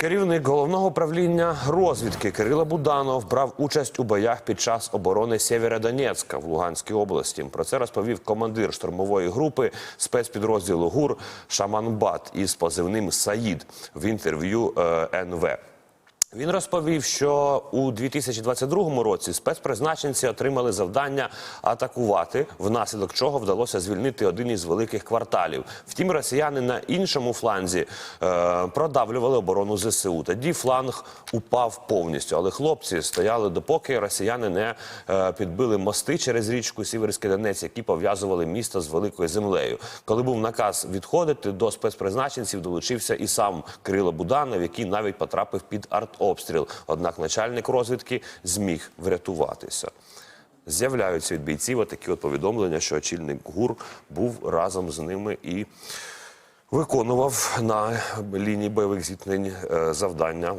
Керівник головного управління розвідки Кирило Буданов брав участь у боях під час оборони Сєвєродонецька в Луганській області. Про це розповів командир штурмової групи спецпідрозділу ГУР Шаманбат із позивним Саїд в інтерв'ю е, НВ. Він розповів, що у 2022 році спецпризначенці отримали завдання атакувати, внаслідок чого вдалося звільнити один із великих кварталів. Втім, росіяни на іншому фланзі е, продавлювали оборону ЗСУ. Тоді фланг упав повністю. Але хлопці стояли допоки росіяни не е, підбили мости через річку Сіверський Донець, які пов'язували місто з великою землею. Коли був наказ відходити до спецпризначенців, долучився і сам Кирило Буданов, який навіть потрапив під артобстріл. Однак начальник розвідки зміг врятуватися. З'являються від бійців такі от повідомлення, що очільник ГУР був разом з ними і виконував на лінії бойових зіткнень е, завдання